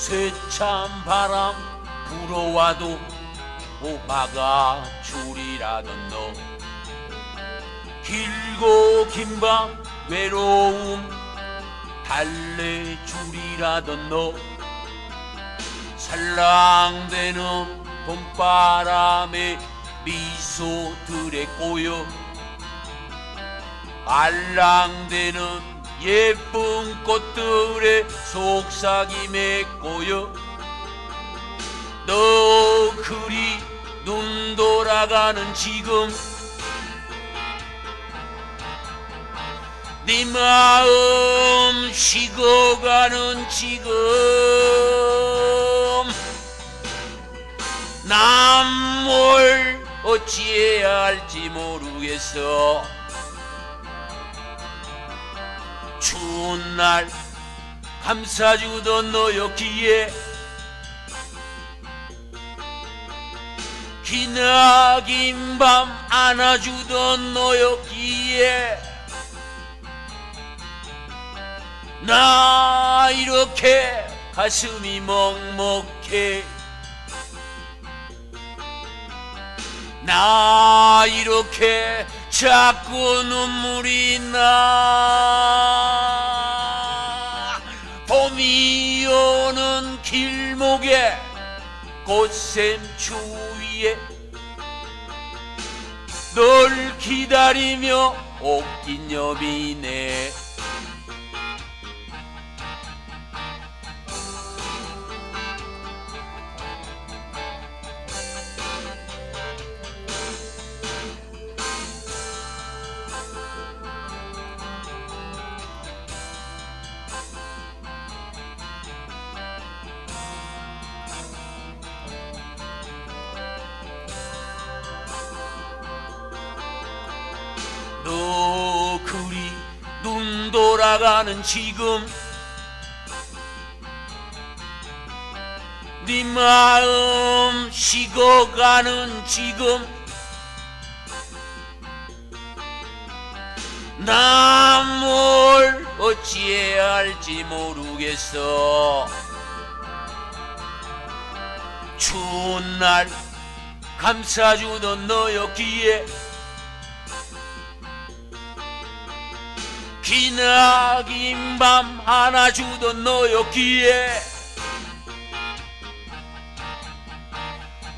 세찬 바람 불어와도 못 막아주리라던 너. 길고 긴 밤 외로움 달래주리라던 너. 살랑대는 봄바람에 미소들에 꼬여. 알랑대는 예쁜 꽃들의 속삭임에 꼬여 너 그리 눈 돌아가는 지금 네 마음 식어가는 지금 난 뭘 어찌해야 할지 모르겠어 추운 날 감싸주던 너였기에 기나긴 밤 안아주던 너였기에 나 이렇게 가슴이 먹먹해 나 이렇게 자꾸 눈물이 나 봄이 오는 길목에 꽃샘 추 위에 널 기다리며 옷긴 여미네 너 그리 눈 돌아가는 지금 네 마음 식어가는 지금 난뭘 어찌해야 할지 모르겠어. 추운 날 감싸주던 너였기에 기나긴 밤 안아주던 너였기에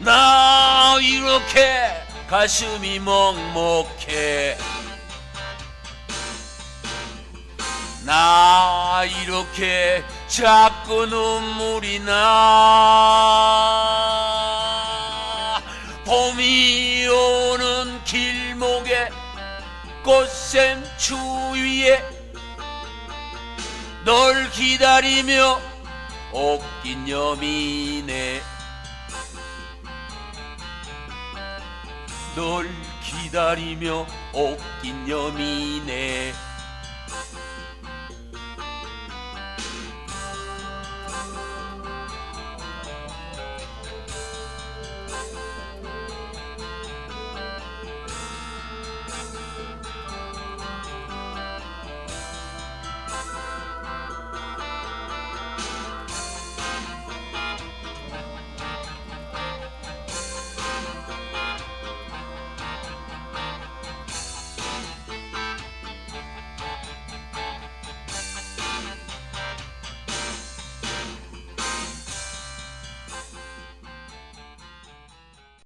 나 이렇게 가슴이 먹먹해. 나 이렇게 자꾸 눈물이 나. 봄이 오는 길목에 꽃샘 추 위에 널 기다리며 옷긴 여미네 널 기다리며 옷긴 여미네